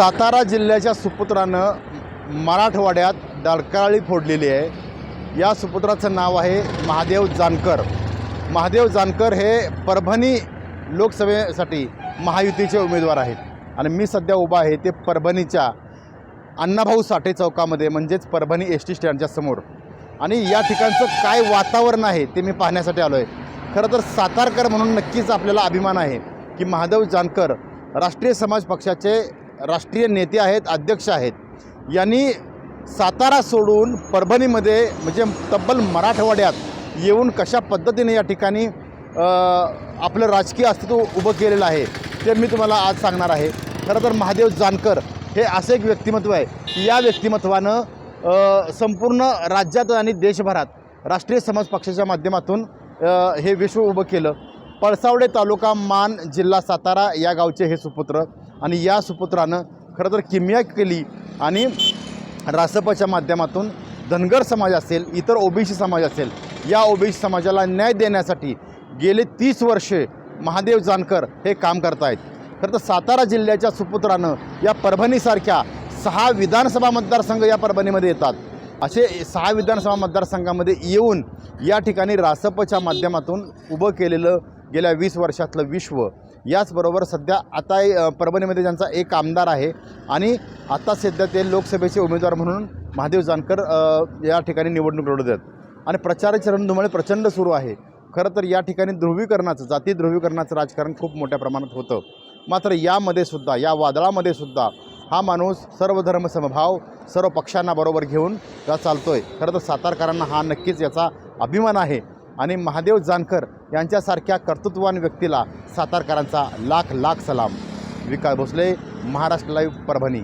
सातारा जिल्ह्याच्या सुपुत्रानं मराठवाड्यात डळकाळी फोडलेली आहे. या सुपुत्राचं नाव आहे महादेव जानकर. महादेव जानकर हे परभणी लोकसभेसाठी महायुतीचे उमेदवार आहेत. आणि मी सध्या उभा आहे ते परभणीच्या अण्णाभाऊ साठे चौकामध्ये म्हणजेच परभणी एस टी स्टँडच्या समोर. आणि या ठिकाणचं काय वातावरण आहे ते मी पाहण्यासाठी आलो आहे खरं तर सातारकर म्हणून नक्कीच आपल्याला अभिमान आहे की महादेव जानकर राष्ट्रीय समाज पक्षाचे राष्ट्रीय नेते आहेत अध्यक्ष आहेत. यांनी सातारा सोडून परभणीमध्ये म्हणजे तब्बल मराठवाड्यात येऊन कशा पद्धतीने या ठिकाणी आपलं राजकीय अस्तित्व उभं केलेलं आहे ते मी तुम्हाला आज सांगणार आहे. खरं तर महादेव जानकर हे असं एक व्यक्तिमत्व आहे की या व्यक्तिमत्वानं संपूर्ण राज्यात आणि देशभरात राष्ट्रीय समाज पक्षाच्या माध्यमातून हे विश्व उभं केलं. पळसावडे तालुका मान जिल्हा सातारा या गावचे हे सुपुत्र आणि या सुपुत्रानं खरं तर किमया केली आणि रासपच्या माध्यमातून धनगर समाज असेल इतर ओबीसी समाज असेल या ओबीसी समाजाला न्याय देण्यासाठी गेले तीस वर्षे महादेव जानकर हे काम करतायत. खरं तर सातारा जिल्ह्याच्या सुपुत्रानं या परभणीसारख्या सहा विधानसभा मतदारसंघ या परभणीमध्ये येतात. असे सहा विधानसभा मतदारसंघामध्ये येऊन या ठिकाणी रासपच्या माध्यमातून उभं केलेलं गेल्या वीस वर्षातलं विश्व याचबरोबर सध्या आता परभणीमध्ये ज्यांचा एक आमदार आहे आणि आता सध्या ते लोकसभेचे उमेदवार म्हणून महादेव जानकर या ठिकाणी निवडणूक लढवत आहेत आणि प्रचाराची रणधुमाळे प्रचंड सुरू आहे. खरं तर या ठिकाणी ध्रुवीकरणाचं जाती ध्रुवीकरणाचं राजकारण खूप मोठ्या प्रमाणात होतं. मात्र यामध्ये सुद्धा या वादळामध्ये सुद्धा हा माणूस सर्व समभाव सर्व पक्षांना बरोबर घेऊन चालतो आहे खरं तर सातारकरांना हा नक्कीच याचा अभिमान आहे. आणि महादेव जानकर यांच्यासारख्या कर्तृत्ववान व्यक्तीला सातारकरांचा लाख लाख सलाम. विकास भोसले महाराष्ट्र लाईव्ह परभणी.